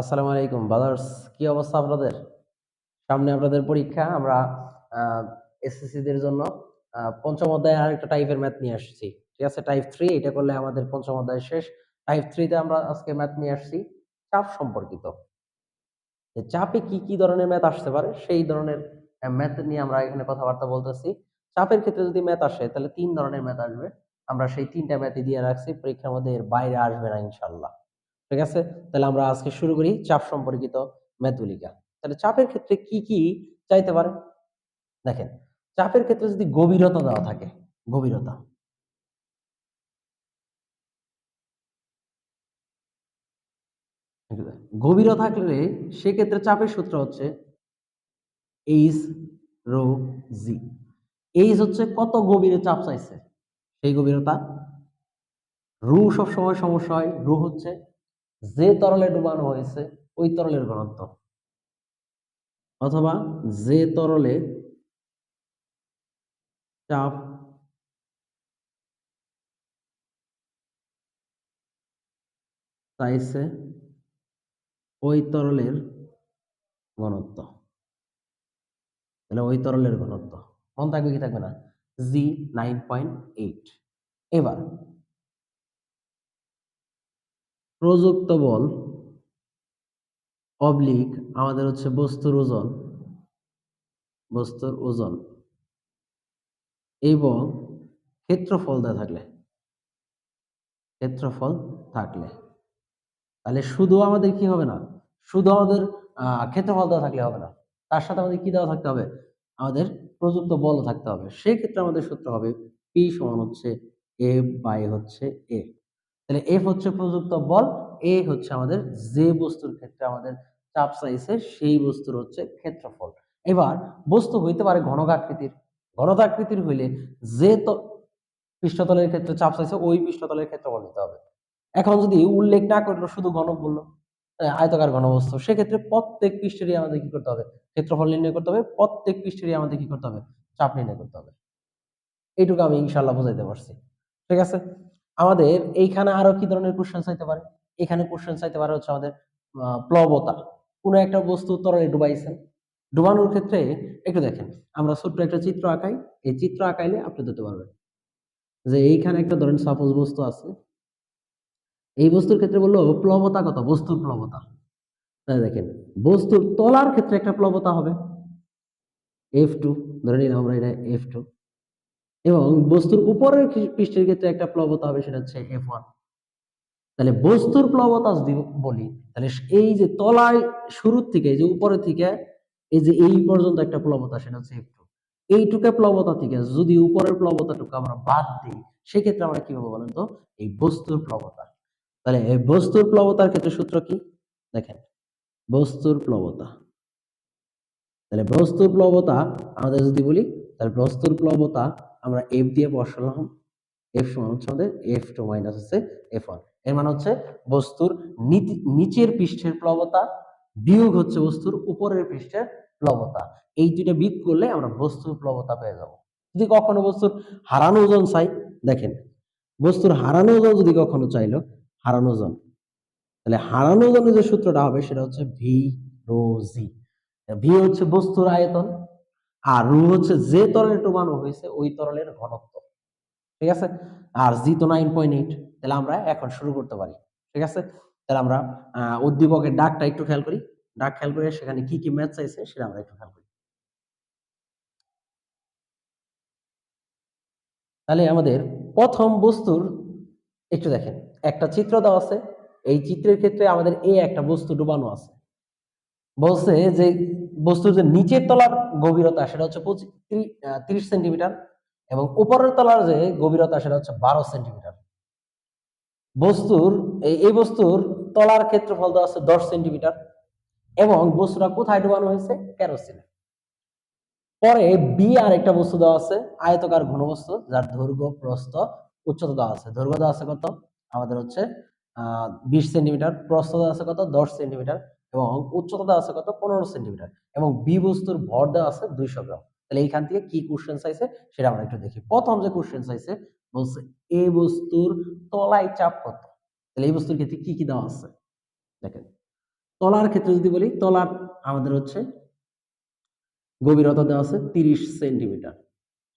আসসালামু আলাইকুম ব্রাদার্স কি অবস্থা আপনাদের? সামনে আপনাদের পরীক্ষা, আমরা এসএসসি দের জন্য পঞ্চম অধ্যায়ে আরেকটা টাইপের ম্যাথ নিয়ে আসছি। ঠিক আছে? টাইপ থ্রি এটা করলে আমাদের পঞ্চম অধ্যায় শেষ। টাইপ থ্রিতে আমরা আজকে ম্যাথ নিয়ে আসছি, চাপ সম্পর্কিত। চাপে কি কি ধরনের ম্যাথ আসতে পারে, সেই ধরনের ম্যাথ নিয়ে আমরা এখানে কথাবার্তা বলতেছি। চাপের ক্ষেত্রে যদি ম্যাথ আসে, তাহলে তিন ধরনের ম্যাথ আসবে। আমরা সেই তিনটা ম্যাথই দিয়ে রাখছি, পরীক্ষার মধ্যে এর বাইরে আসবে না ইনশাল্লাহ ঠিক আছে? তাহলে আমরা আজকে শুরু করি চাপ সম্পর্কিত ম্যাথগুলিকা তাহলে চাপের ক্ষেত্রে কি কি চাইতে পারে? দেখেন, চাপের ক্ষেত্রে যদি গভীরতা দেওয়া থাকে, গভীরতা। গভীরতা থাকলে সেক্ষেত্রে চাপের সূত্র হচ্ছে এইচ রো জি। এইচ হচ্ছে কত গভীরে চাপ চাইছে? সেই গভীরতা। রু সবসময় সমস্যা হয়, রু হচ্ছে যে তরলে ডুবানো হয়েছে, ওই তরলের ঘনত্ব। অথবা যে তরলে চাপ চাইছে, ওই তরলের ঘনত্ব। তাহলে ওই তরলের ঘনত্ব। মন থাকবে কি থাকবে না? G nine point eight. এবার প্রযুক্ত বল অবলিক আমাদের হচ্ছে বস্তুর ওজন বস্তুর ওজন, এবং ক্ষেত্রফল দেওয়া থাকলে, ক্ষেত্রফল থাকলে। তাহলে শুধু আমাদের কি হবে না? শুধু আমাদের ক্ষেত্রফল দেওয়া থাকলে হবে না। তার সাথে আমাদের কি দেওয়া থাকতে হবে? আমাদের প্রযুক্ত বলও থাকতে হবে। সেক্ষেত্রে আমাদের সূত্র হবে পি সমান হচ্ছে এ বাই হচ্ছে এ। তাহলে এফ হচ্ছে প্রযুক্ত বল এ হচ্ছে আমাদের যে বস্তুর ক্ষেত্রে আমাদের চাপ চাইছে সেই বস্তুর হচ্ছে ক্ষেত্রফল। এবার বস্তু হইতে পারে ঘনকাকৃতির। ঘনকাকৃতির হইলে যে তো পৃষ্ঠতলের ক্ষেত্রে চাপ চাইছে ওই পৃষ্ঠতলের ক্ষেত্রফল নিতে হবে। এখন যদি উল্লেখ না করল, শুধু ঘন বলল আয়তকার ঘনবস্তু। সেক্ষেত্রে প্রত্যেক পৃষ্ঠেরই আমাদের কি করতে হবে? ক্ষেত্রফল নির্ণয় করতে হবে, প্রত্যেক পৃষ্ঠেরই আমাদের কি করতে হবে? চাপ নির্ণয় করতে হবে। এইটুকু আমি ইনশাল্লাহ বুঝাইতে পারছি। ঠিক আছে? আমাদের এইখানে আরও কি ধরনের কোশ্চেন চাইতে পারে? এখানে কোশ্চেন চাইতে পারে হচ্ছে আমাদের প্লবতা। কোনো একটা বস্তু তরলে ডুবাইছেন। ডুবানোর ক্ষেত্রে একটু দেখেন, আমরা ছোট্ট একটা চিত্র আঁকাই। এই চিত্র আঁকাইলে আপনি ধরতে পারবেন যে এইখানে একটা ধরেন সাপোজ বস্তু আছে। এই বস্তুর ক্ষেত্রে বলল প্লবতা কত? বস্তুর প্লবতা। দেখেন, বস্তুর তলার ক্ষেত্রে একটা প্লবতা হবে। এফ টু ধরে নিলাম আমরা এটা এফ টু এবং বস্তুর উপরের পৃষ্ঠের ক্ষেত্রে একটা প্লবতা হবে, সেটা হচ্ছে এফ ওয়ান তাহলে বস্তুর প্লবতা যদি বলি, তাহলে এই যে তলায় শুরুর থেকে যে উপরের থেকে, এই যে এই পর্যন্ত একটা প্লবতা, সেটা হচ্ছে এফ টু এইটুকু প্লবতা থেকে যদি উপরের প্লবতাটুকু আমরা বাদ দিই, সেক্ষেত্রে আমরা কি পাবো বলেন তো? এই বস্তুর প্লবতা। তাহলে এই বস্তুর প্লবতার ক্ষেত্রে সূত্র কি? দেখেন, বস্তুর প্লবতা। তাহলে বস্তুর প্লবতা, আমাদের যদি বলি তাহলে বস্তুর প্লবতা আমরা এফ দিয়ে বসালাম। এফ সমান হচ্ছে আমাদের এফ টু মাইনাস হচ্ছে এফ ওয়ানের মানে হচ্ছে বস্তুর নিচ- নিচের পৃষ্ঠের প্লবতা বিয়োগ হচ্ছে বস্তুর উপরের পৃষ্ঠের প্লবতা। এই দুইটা বিয়োগ করলে আমরা বস্তুর প্লবতা পেয়ে যাব। যদি কখনো বস্তুর হারানো ওজন চাই, দেখেন, বস্তুর হারানো ওজন যদি কখনো চাইলো, হারানো ওজন, তাহলে হারানো ওজনের যে সূত্রটা হবে সেটা হচ্ছে ভি রো জি ভি হচ্ছে বস্তুর আয়তন আর রো হচ্ছে যে তরলে ডুবানো হয়েছে, ওই তরলের ঘনত্ব। ঠিক আছে? আর জি তো নাইন পয়েন্ট এইট তাহলে আমরা এখন শুরু করতে পারি। ঠিক আছে? তাহলে আমরা উদ্দীপকের ডাকটা একটু খেয়াল করি। ডাক খেয়াল করে সেখানে কি কি ম্যাথ চাইছে সেটা আমরা একটু খেয়াল করি। তাহলে আমাদের প্রথম বস্তুর, একটু দেখেন, একটা চিত্র দেওয়া আছে। এই চিত্রের ক্ষেত্রে আমাদের এ একটা বস্তু ডুবানো আছে। বলছে যে বস্তুর যে নিচের তলার গভীরতা সেটা হচ্ছে তিরিশ সেন্টিমিটার এবং উপরের তলার যে গভীরতা সেটা হচ্ছে বারো সেন্টিমিটার। বস্তুর, এই বস্তুর তলার ক্ষেত্রফল দেওয়া আছে দশ সেন্টিমিটার এবং বস্তুটা কোথায় ডুবানো হয়েছে? কেরোসিনে। পরে বি আর একটা বস্তু দেওয়া আছে, আয়তকার ঘনবস্তু, যার দৈর্ঘ্য, প্রস্থ, উচ্চতা দেওয়া আছে। দৈর্ঘ্য দেওয়া আছে কত? আমাদের হচ্ছে, আহ, বিশ সেন্টিমিটার, প্রস্থ দেওয়া আছে কত? দশ সেন্টিমিটার। এবং উচ্চতা দেওয়া আছে কত? পনেরো সেন্টিমিটার। এবং বি বস্তুর ভর দেওয়া আছে দুইশো গ্রাম। তাহলে এইখান থেকে কি কোশ্চেন চাইছে সেটা আমরা একটু দেখি। প্রথম যে কোশ্চেন চাইছে বলছে এ বস্তুর তলায় চাপ কত? তাহলে এই বস্তুর ক্ষেত্রে কি কি দেওয়া আছে? দেখেন, তলার ক্ষেত্রে যদি বলি, তলার আমাদের হচ্ছে গভীরতা দেওয়া আছে তিরিশ সেন্টিমিটার।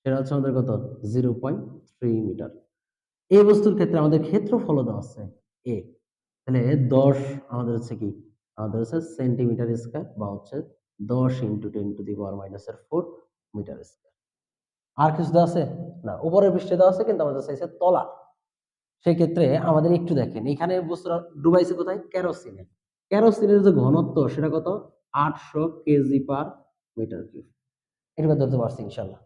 সেটা হচ্ছে আমাদের কত? Zero point three metre. এই বস্তুর ক্ষেত্রে আমাদের ক্ষেত্রফল দেওয়া আছে এ তাহলে দশ আমাদের হচ্ছে কি? আমাদের হচ্ছে সেন্টিমিটার স্কয়ার বা হচ্ছে দশ into ten to the power মাইনাসের ফোর মিটার স্কয়ার আর কিছু দেওয়া আছে? না উপরের পৃষ্ঠে দেওয়া আছে, কিন্তু আমাদের চাইছে তলা। সেক্ষেত্রে আমাদের একটু দেখেন, এখানে বস্তুটা ডুবাইছে কোথায়? ক্যারোসিনে ক্যারোসিনের যে ঘনত্ব, সেটা কত? আটশো কেজি পার মিটার কিউব ধরতে পারছি ইনশাল্লাহ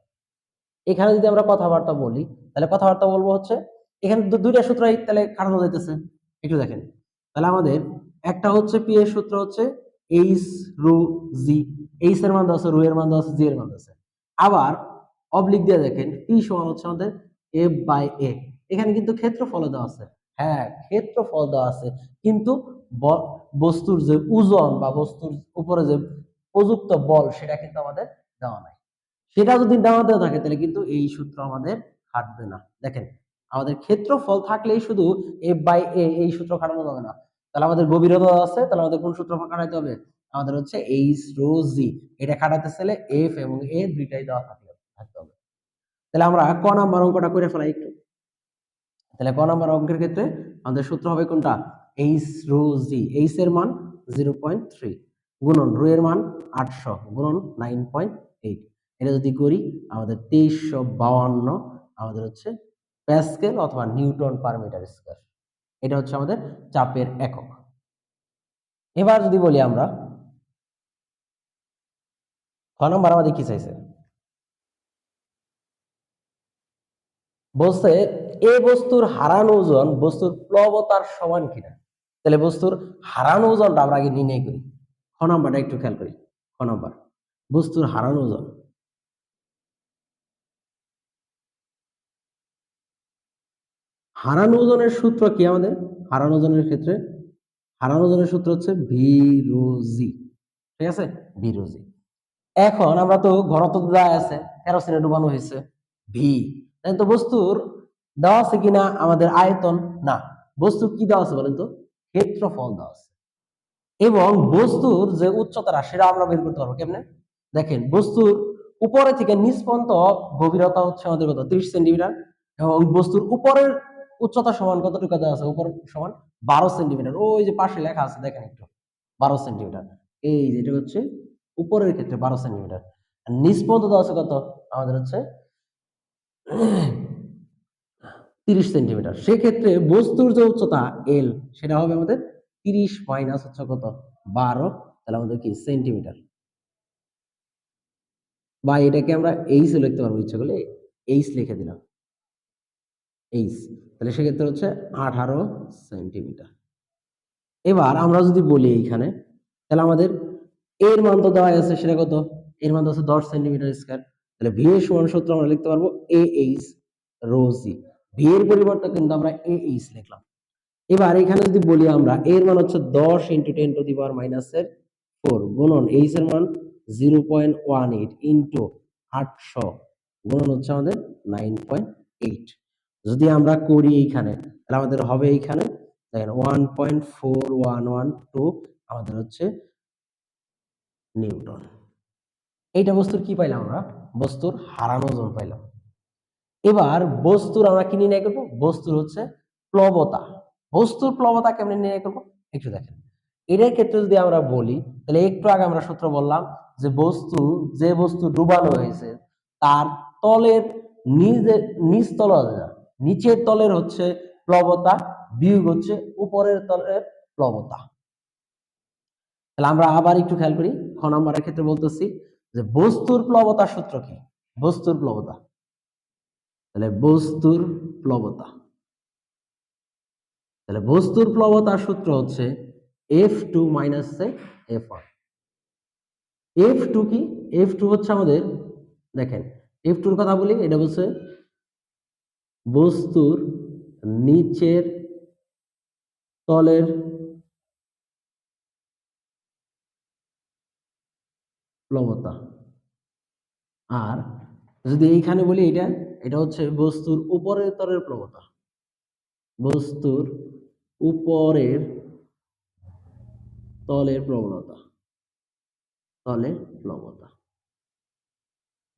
এখানে যদি আমরা কথাবার্তা বলি, তাহলে কথাবার্তা বলব হচ্ছে, এখানে দুইটা সূত্রই তাহলে খাটানো যাইতেছে। একটু দেখেন। তাহলে আমাদের একটা হচ্ছে পি এর সূত্র হচ্ছে এইচ রো জি এইচ এর মান দেওয়া রো এর মান দেওয়া জি এর মান দেওয়া আবার অবলিক দিয়ে দেখেন পি সমান হচ্ছে আমাদের এফ বাই এ এখানে কিন্তু ক্ষেত্রফল দেওয়া আছে। হ্যাঁ ক্ষেত্রফল দেওয়া আছে। কিন্তু বস্তুর যে ওজন বা বস্তুর উপরে যে প্রযুক্ত বল, সেটা কিন্তু আমাদের দেওয়া নাই। সেটা যদি দেওয়া দেওয়া থাকে, তাহলে কিন্তু এই সূত্র আমাদের খাটবে না। দেখেন, আমাদের ক্ষেত্রফল থাকলেই শুধু এফ বাই এ এই সূত্র খাটানো যাবে না। তাহলে আমাদের গভীরতা আছে, তাহলে আমাদের কোন সূত্র খাটাইতে হবে? আমাদের হচ্ছে এইচ রো জি এটা খাটাতে চাইলে এফ এবং এ দুইটাই দেওয়া থাকলে, থাকতে হবে। তাহলে আমরা ক নাম্বার অঙ্কটা করে ফেলাই একটু। তাহলে ক নাম্বার অঙ্কের ক্ষেত্রে আমাদের সূত্র হবে কোনটা? এইচ রো জি এইচ এর মান জিরো পয়েন্ট থ্রি গুণন রো এর মান আটশো, গুণন নাইন পয়েন্ট এইট এটা যদি করি, আমাদের তেইশশো বাউান্ন আমাদের হচ্ছে প্যাসকেল অথবা নিউটন পার মিটার স্কয়ার। এটা হচ্ছে আমাদের চাপের একক। এবার যদি বলি আমরা, খ নম্বর আমাদের কি চাইছে? বলছে, এ বস্তুর হারানো ওজন বস্তুর প্লবতার সমান কিনা? তাহলে বস্তুর হারানো ওজনটা আমরা আগে নির্ণয় করি। খ নম্বরটা একটু খেয়াল করি। খ নম্বর, বস্তুর হারানো ওজন হারানো ওজনের সূত্র কি আমাদের? হারানো ওজনের ক্ষেত্রে, হারানো ওজনের সূত্র হচ্ছে ভি রো জি ঠিক আছে? ভি রো জি এখন আমরা তো ঘনত্ব দেওয়া আছে কেরোসিনে ডুবানো হয়েছে, ভি। তাই তো বস্তুর দেওয়া আছে কিনা আমাদের আয়তন? না। বস্তু কি দেওয়া আছে বলেন তো? ক্ষেত্রফল দেওয়া আছে। এবং বস্তুর যে উচ্চতাটা, সেটা আমরা বের করতে পারব কেমনে? দেখেন, বস্তুর উপরে থেকে নিচ পর্যন্ত গভীরতা হচ্ছে আমাদের কত? ত্রিশ সেন্টিমিটার। এবং বস্তুর উপরের উচ্চতা সমান কতটুকু দেওয়া আছে? উপর সমান বারো সেন্টিমিটার। ওই যে পাশে লেখা আছে, দেখেন একটু। বারো সেন্টিমিটার। এই যেটা হচ্ছে উপরের ক্ষেত্রে বারো সেন্টিমিটার। নিচ পর্যন্ত দেওয়া আছে কত? আমাদের হচ্ছে তিরিশ সেন্টিমিটার। সেক্ষেত্রে বস্তুর যে উচ্চতা এল সেটা হবে আমাদের তিরিশ মাইনাস হচ্ছে কত? বারো। তাহলে আমাদের কি? সেন্টিমিটার। বা এটাকে আমরা এইচ লিখতে পারব, ইচ্ছা করলে এইচ লিখে দিলাম। এইচ তাহলে সেক্ষেত্রে হচ্ছে আঠারো সেন্টিমিটার এবার আমরা যদি বলি এইখানে, তাহলে আমাদের এর মান তো দেওয়া আছে, সেটা কত? এর মান তো আছে দশ সেন্টিমিটার স্কয়ার তাহলে ভি এর সমান সূত্র আমরা লিখতে পারব A H rho G V এর পরিবর্তে কিন্তু আমরা এ এইচ লিখলাম। এবার এখানে যদি বলি আমরা এর মান হচ্ছে দশ into ten to the power মাইনাসের ফোর গুণন এইচ এর মান zero point one eight into আটশো, গুণন হচ্ছে আমাদের নাইন পয়েন্ট এইট যদি আমরা করি এইখানে, তাহলে আমাদের হবে এইখানে, দেখেন one point four one one two আমাদের হচ্ছে নিউটন। এইটা বস্তুর কি পাইলাম আমরা? বস্তুর হারানো ওজন পাইলাম। এবার বস্তুর আমরা কি নির্ণয় করব? বস্তুর হচ্ছে প্লবতা। বস্তুর প্লবতা কেমনে নির্ণয় করব? একটু দেখেন। এটার ক্ষেত্রে যদি আমরা বলি, তাহলে একটু আগে আমরা সূত্র বললাম যে বস্তু যে বস্তু ডুবানো হয়েছে, তার তলের নিজে নিচ তল নিচের তলের হচ্ছে প্লবতা, বিয়োগ হচ্ছে উপরের তলের প্লবতা। তাহলে আমরা আবার একটু খেয়াল করি, খ নম্বরের ক্ষেত্রে বলতেছি যে বস্তুর প্লবতার সূত্র কি? বস্তুর প্লবতা। তাহলে বস্তুর প্লবতা। তাহলে বস্তুর প্লবতার সূত্র হচ্ছে F two minus F one F two কি? এফ টু হচ্ছে আমাদের, দেখেন এফ টুর কথা বলি, এটা বলছে বস্তুর নিচের তলের প্লবতা আর যদি এইখানে বলি এটা এটা হচ্ছে বস্তুর উপরের তলের প্লবতা বস্তুর উপরের তলের প্রবণতা। তলের প্লবতা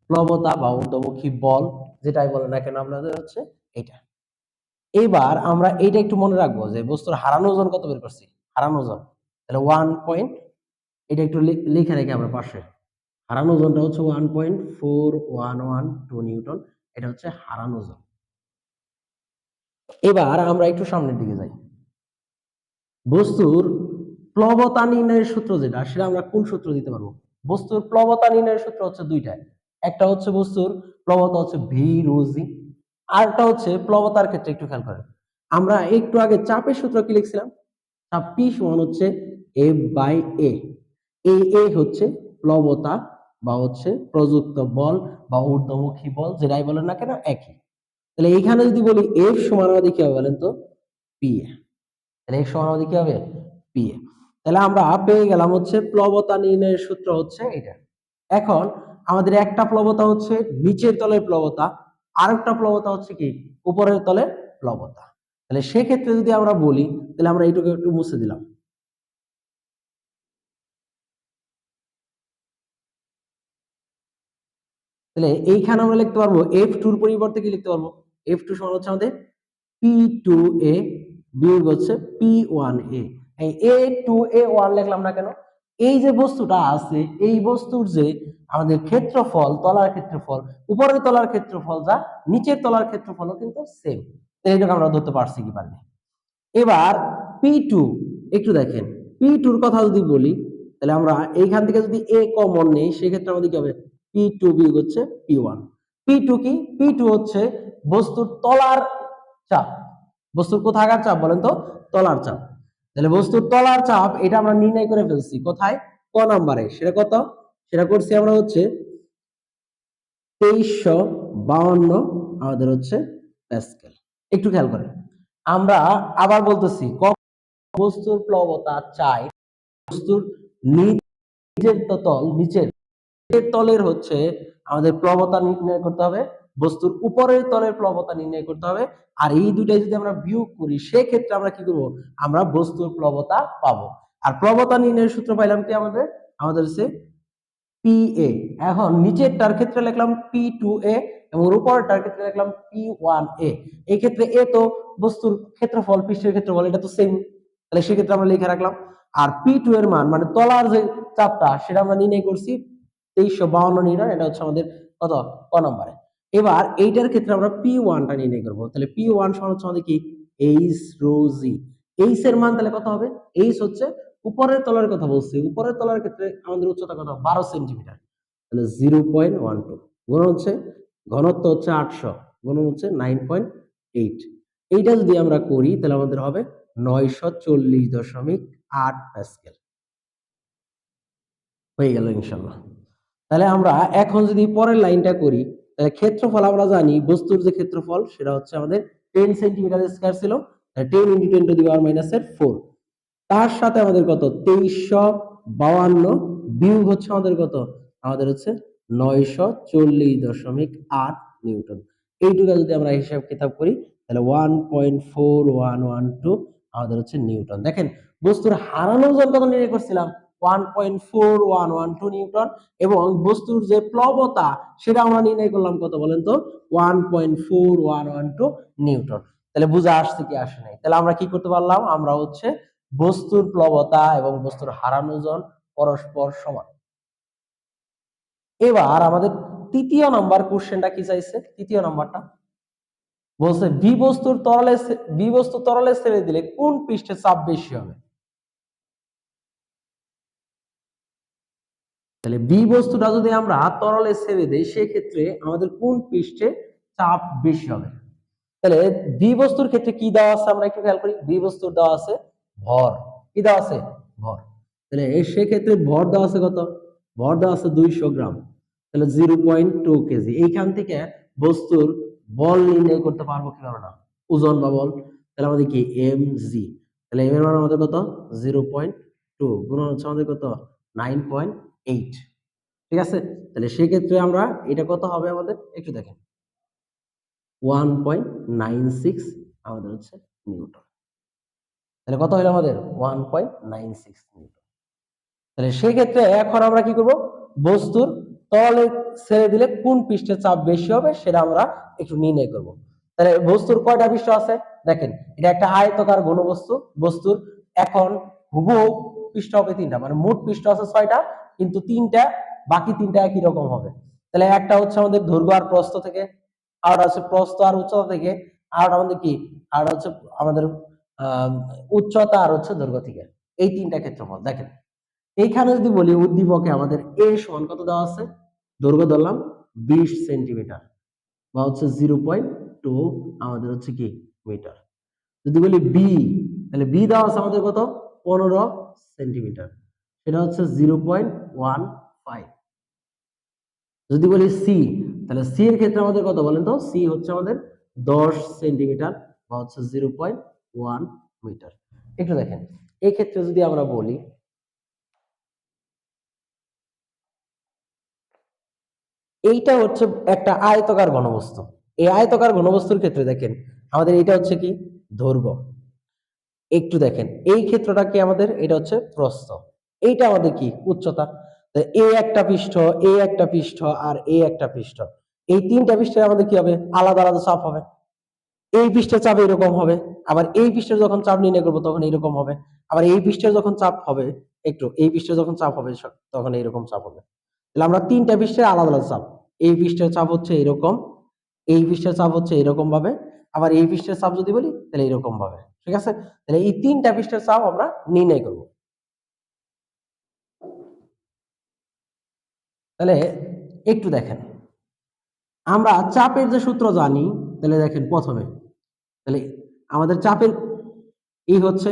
প্লবতা বা ঊর্ধ্বমুখী বল, যেটাই বলে না কেন আপনাদের হচ্ছে এটা এবার আমরা এইটা একটু মনে রাখব যে বস্তুর হারানো ওজন কত বের করছি? হারানো ওজন। তাহলে ওয়ান পয়েন্ট এটা একটু লিখে রেখে আমরা পাশে। হারানো ওজনটা হচ্ছে one point four one one two newton, এটা হচ্ছে হারানো ওজন। এবার আমরা একটু সামনের দিকে যাই। বস্তুর প্লবতা নির্ণয়ের সূত্র যেটা, সেটা আমরা কোন সূত্র দিতে পারব? বস্তুর প্লবতা নির্ণয়ের সূত্র হচ্ছে দুইটা একটা হচ্ছে বস্তুর প্লবতা হচ্ছে ভি রোজি আরটা হচ্ছে প্লবতার ক্ষেত্রে একটু খেয়াল করেন। আমরা একটু আগে চাপের সূত্র কি লিখছিলাম? চাপ পি সমান হচ্ছে এফ বাই এ এই এ হচ্ছে প্লবতা বা হচ্ছে প্রযুক্ত বল বা ঊর্ধ্বমুখী বল, যেটাই বলেন না কেন, একই। তাহলে এইখানে যদি বলি এফ সমান আমাদের কি হবে বলেন তো? পি এ তাহলে এফ সমান আমাদের কি হবে? পি এ তাহলে আমরা পেয়ে গেলাম হচ্ছে প্লবতা নির্ণয়ের সূত্র হচ্ছে এটা। এখন আমাদের একটা প্লবতা হচ্ছে নিচের তলের প্লবতা, আরেকটা প্লবতা হচ্ছে কি? উপরের তলের প্লবতা। তাহলে সেক্ষেত্রে যদি আমরা বলি, তাহলে আমরা এইটুকু একটু মুছে দিলাম। তাহলে এইখানে আমরা লিখতে পারব এফ টুর পরিবর্তে কি লিখতে পারব? এফ টু সমান হচ্ছে আমাদের পি টু এ বিয়োগ হচ্ছে পি ওয়ান এ এই এ টু এ ওয়ান লিখলাম না কেন? এই যে বস্তুটা আছে, এই বস্তুর যে আমাদের ক্ষেত্রফল, তলার ক্ষেত্রফল, উপরের তলার ক্ষেত্রফল যা, নিচের তলার ক্ষেত্রফলও কিন্তু সেম এইটাকে আমরা ধরতে পারছি কি পারিনি এবার পি টু একটু দেখেন। পি টুর কথা যদি বলি, তাহলে আমরা এইখান থেকে যদি এ কমন নেই, সেক্ষেত্রে আমাদের কি হবে? পি টু বি হচ্ছে পি ওয়ান পি টু কি? পি টু হচ্ছে বস্তুর তলার চাপ। বস্তুর কোথাকার চাপ বলেন তো? তলার চাপ। তাহলে বস্তুর তলার চাপ, এটা আমরা নির্ণয় করে ফেলছি। কোথায়? ক নাম্বারে। সেটা কত? সেটা করছি আমরা হচ্ছে তেইশশো বাউন্ন, আমাদের হচ্ছে প্যাসকেল। একটু খেয়াল করেন। আমরা আবার বলতেছি, ক বস্তুর প্লবতা চাই, বস্তুর নিচের তল, নিচের তলের হচ্ছে আমাদের প্লবতা নির্ণয় করতে হবে। বস্তুর উপরের তলের প্লবতা নির্ণয় করতে হবে। আর এই দুটাই যদি আমরা বিয়োগ করি, সেক্ষেত্রে আমরা কি করব? আমরা বস্তুর প্লবতা পাবো। আর প্লবতা নির্ণয়ের সূত্র পাইলাম কি আমাদের? আমাদের হচ্ছে পি এ। এখন নিচেরটার ক্ষেত্রে লিখলাম পি টু এ এবং উপরেরটার ক্ষেত্রে লিখলাম পি ওয়ান এ। এই ক্ষেত্রে এ তো বস্তুর ক্ষেত্রফল, পৃষ্ঠের ক্ষেত্রফল, এটা তো সেম তাহলে সেক্ষেত্রে আমরা লিখে রাখলাম। আর পি টু এর মান মানে তলার যে চাপটা, সেটা আমরা নির্ণয় করছি তেইশশো বাউন্ন নিউটন, এটা হচ্ছে আমাদের কত? ক নম্বরে? এবার এইটার ক্ষেত্রে আমরা পি ওয়ানটা নির্ণয় করব। তাহলে পি ওয়ান সমান হচ্ছে আমাদের কি? এইচ রো জি এইচ এর মান তাহলে কত হবে? এইচ হচ্ছে উপরের তলার কথা বলছি। উপরের তলার ক্ষেত্রে আমাদের উচ্চতা কত? বারো সেন্টিমিটার। তাহলে জিরো পয়েন্ট ওয়ান টু গুণ হচ্ছে, ঘনত্ব হচ্ছে আটশো। গুণ হচ্ছে নাইন পয়েন্ট এইট এইটা যদি আমরা করি, তাহলে আমাদের হবে নয়শো চল্লিশ দশমিক আট প্যাসকেল হয়ে গেল ইনশাল্লাহ। তাহলে আমরা এখন যদি পরের লাইনটা করি ক্ষেত্রফল আমরা জানি, বস্তুর যে ক্ষেত্রফল সেটা হচ্ছে আমাদের টেন সেন্টিমিটার স্কোয়ার ছিল ten into ten to the power minus এর ফোর তার সাথে আমাদের কত? তেইশশো বাউান্ন বিয়োগ হচ্ছে আমাদের কত? আমাদের হচ্ছে নয়শো চল্লিশ দশমিক আট নিউটন। এইটুকু যদি আমরা হিসাব কিতাব করি, তাহলে one point four one one two আমাদের হচ্ছে নিউটন। দেখেন, বস্তুর হারানো ওজন কত নির্ণয় করছিলাম? One point four one one two newton এবং বস্তুর যে প্লবতা, সেটা আমরা নির্ণয় করলাম কত বলেন তো? One point four one one two newton তাহলে বুঝে আসছে কি আসে নাই? তাহলে আমরা কি করতে পারলাম? আমরা হচ্ছে বস্তুর প্লবতা এবং বস্তুর হারানো ওজন পরস্পর সমান। এবার আমাদের তৃতীয় নাম্বার কোশ্চেনটা কি চাইছে? তৃতীয় নাম্বারটা। বলছে, বি বস্তুর তরলে বি বস্তু তরলে ছেড়ে দিলে কোন পৃষ্ঠে চাপ বেশি হবে? তাহলে বি বস্তুটা যদি আমরা তরলে ছেড়ে দেই, সেক্ষেত্রে আমাদের কোন পৃষ্ঠে চাপ বেশি হবে? তাহলে বি বস্তুর ক্ষেত্রে কি দেওয়া আছে আমরা একটু খেয়াল করি? বি বস্তুর দেওয়া আছে ভর। কি দেওয়া আছে? ভর। তাহলে সেক্ষেত্রে ভর দেওয়া আছে কত? ভর দেওয়া আছে দুইশো গ্রাম। তাহলে জিরো পয়েন্ট টু কেজি। এইখান থেকে বস্তুর বল নির্ণয় করতে পারব কি পারব না? ওজন বা বল। তাহলে আমাদের কি? M G. তাহলে এম এর মান আমাদের কত? Zero point two. গুণ হচ্ছে আমাদের কত? নাইন পয়েন্ট এইট ঠিক আছে? তাহলে সেক্ষেত্রে আমরা এটা কত হবে আমাদের? একটু দেখেন। ওয়ান পয়েন্ট নাইন সিক্স আমাদের হচ্ছে নিউটন। তাহলে কত হলো আমাদের? One point nine six newton. তাহলে সেই ক্ষেত্রে এখন আমরা কি করব? বস্তুর তলে ছেড়ে দিলে কোন পৃষ্ঠের চাপ বেশি হবে সেটা আমরা একটু নির্ণয় করব। তাহলে বস্তুর কয়টা পৃষ্ঠ আছে? দেখেন, এটা একটা আয়তকার ঘনবস্তু। বস্তুর এখন হুবহু পৃষ্ঠ হবে তিনটা মানে মোট পৃষ্ঠ আছে ছয়টা, কিন্তু তিনটা, বাকি তিনটা একই রকম হবে। তাহলে একটা হচ্ছে আমাদের দৈর্ঘ্য আর প্রস্থ থেকে আর হচ্ছে প্রস্থ আর উচ্চতা থেকে আর আমাদের কি? আর হচ্ছে আমাদের উচ্চতা আর হচ্ছে দৈর্ঘ্য থেকে। এই তিনটা ক্ষেত্রফল, দেখেন। এইখানে যদি বলি উদ্দীপকে আমাদের এ সমান কত দেওয়া আছে? দৈর্ঘ্য ধরলাম, বিশ সেন্টিমিটার, বা হচ্ছে জিরো পয়েন্ট টু, আমাদের হচ্ছে কি? মিটার। যদি বলি বি, তাহলে বি দেওয়া আছে আমাদের কত? পনেরো সেন্টিমিটার। সেটা হচ্ছে জিরো পয়েন্ট ওয়ান ফাইভ। যদি বলি সি তাহলে সি এর ক্ষেত্রে আমাদের কত বলেন তো? সি হচ্ছে আমাদের দশ সেন্টিমিটার বা হচ্ছে জিরো পয়েন্ট ওয়ান মিটার। একটু দেখেন এই ক্ষেত্রে যদি আমরা বলি, এইটা হচ্ছে একটা আয়তকার ঘনবস্তু। এই আয়তকার ঘনবস্তুর ক্ষেত্রে দেখেন, আমাদের এটা হচ্ছে কি? দৈর্ঘ্য। একটু দেখেন, এই ক্ষেত্রটা কি আমাদের? এটা হচ্ছে প্রস্থ। এইটা আমাদের কি? উচ্চতা। এ একটা পৃষ্ঠ, এ একটা পৃষ্ঠ আর এ একটা পৃষ্ঠ। এই তিনটা পৃষ্ঠে আমাদের কি হবে? আলাদা আলাদা চাপ হবে। এই পৃষ্ঠের চাপ এরকম হবে। আবার এই পৃষ্ঠের যখন চাপ নির্ণয় করব, তখন এরকম হবে। আবার এই পৃষ্ঠের যখন চাপ হবে, একটু এই পৃষ্ঠে যখন চাপ হবে তখন এইরকম চাপ হবে। তাহলে আমরা তিনটা পৃষ্ঠের আলাদা আলাদা চাপ। এই পৃষ্ঠের চাপ হচ্ছে এরকম, এই পৃষ্ঠের চাপ হচ্ছে এরকম ভাবে। আবার এই পৃষ্ঠের চাপ যদি বলি, তাহলে এরকম ভাবে। ঠিক আছে? তাহলে এই তিনটা পৃষ্ঠের চাপ আমরা নির্ণয় করব। তাহলে একটু দেখেন। আমরা চাপের যে সূত্র জানি, তাহলে দেখেন প্রথমে, তাহলে আমাদের চাপের এই হচ্ছে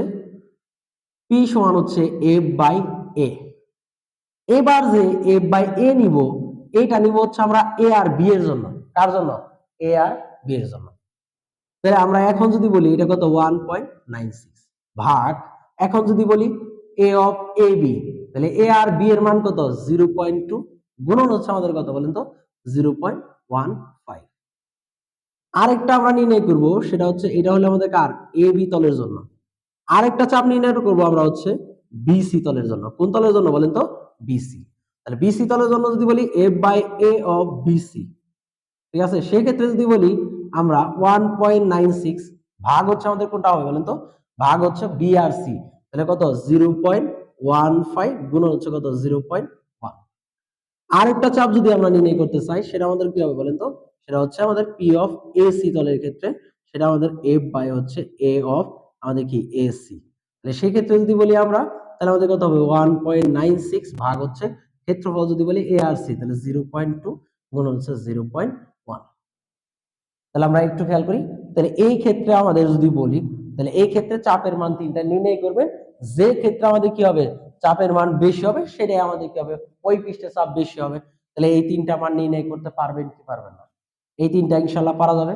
পি সমান হচ্ছে এফ বাই এ এবার যে এফ বাই এ নিব এটা নিব হচ্ছে আমরা এ আর বি এর জন্য। কার জন্য? এ আর বি এর জন্য। তাহলে আমরা এখন যদি বলি, এটা কত? ওয়ান পয়েন্ট নাইন সিক্স ভাগ, এখন যদি বলি এ অফ এ বি তাহলে এ আর বি এর মান কত? জিরো পয়েন্ট টু গুণন হচ্ছে আমাদের কত বলেন তো? জিরো পয়েন্ট ওয়ান ফাইভ আরেকটা আমরা নির্ণয় করব, সেটা হচ্ছে, এটা হলো আমাদের কার? এ বি তলের জন্য। আরেকটা চাপ নির্ণয় করব আমরা হচ্ছে বিসি তলের জন্য। কোন তলের জন্য বলেন তো? বিসি তাহলে বিসি তলের জন্য যদি বলি F by A of BC ঠিক আছে? সেক্ষেত্রে যদি বলি আমরা ওয়ান পয়েন্ট নাইন সিক্স ভাগ হচ্ছে আমাদের কোনটা হবে বলেন তো? ভাগ হচ্ছে বি আর সি তাহলে কত? জিরো পয়েন্ট ওয়ান ফাইভ গুণ হচ্ছে কত? জিরো পয়েন্ট ওয়ান আরেকটা চাপ যদি আমরা নির্ণয় করতে চাই, সেটা আমাদের কি হবে বলেন তো? সেটা হচ্ছে আমাদের পি অফ এ সি তলের ক্ষেত্রে, সেটা আমাদের এফ বাই হচ্ছে এ অফ আমাদের কি? এ সি তাহলে সেই ক্ষেত্রে যদি বলি আমরা, তাহলে আমাদের কত হবে? ওয়ান পয়েন্ট নাইন সিক্স ভাগ হচ্ছে ক্ষেত্রফল যদি বলি এ আর সি তাহলে জিরো পয়েন্ট টু গুণ হচ্ছে জিরো পয়েন্ট তাহলে আমরা একটু খেয়াল করি, তাহলে এই ক্ষেত্রে আমাদের যদি বলি, তাহলে এই ক্ষেত্রে চাপের মান তিনটা নির্ণয় করবে যে ক্ষেত্রে আমাদের কি হবে, চাপের মান বেশি হবে, সেটাই আমাদের কি হবে, ওই পৃষ্ঠে চাপ বেশি হবে, তাহলে এই তিনটা মান নির্ণয় করতে পারবেন কি পারবেন না? এই তিনটা ইনশাল্লাহ পারা যাবে।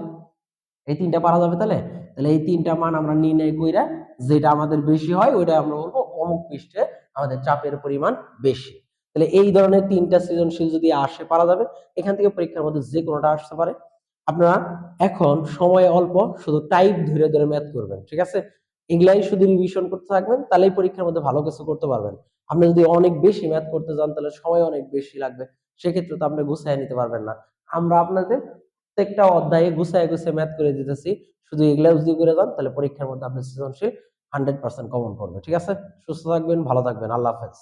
এই তিনটা পারা যাবে তাহলে? তাহলে এই তিনটা মান আমরা নির্ণয় কইরা, যেটা আমাদের বেশি হয়, ওইটা আমরা বলব অমুক পৃষ্ঠে আমাদের চাপের পরিমাণ বেশি। তাহলে এই ধরনের তিনটা সৃজনশীল যদি আসে, পারা যাবে। এখান থেকে পরীক্ষার মধ্যে যে কোনোটা আসতে পারে আপনারা এখন সময় অল্প, শুধু টাইপ ধরে ধরে ম্যাথ করবেন, ঠিক আছে? এগুলাই শুধু রিভিশন করতে থাকবেন তাহলেই পরীক্ষার মধ্যে ভালো কিছু করতে পারবেন। আপনি যদি অনেক বেশি ম্যাথ করতে যান, তাহলে সময় অনেক বেশি লাগবে, সেক্ষেত্রে তো আপনি গুছায় নিতে পারবেন না। আমরা আপনাদের প্রত্যেকটা অধ্যায়ে গুছায় গুছায় ম্যাথ করে দিতেছি, শুধু এগুলা যদি করে যান, তাহলে পরীক্ষার মধ্যে আপনি সৃজনশীল হান্ড্রেড পার্সেন্ট কমন করবে ঠিক আছে? সুস্থ থাকবেন, ভালো থাকবেন, আল্লাহ হাফেজ।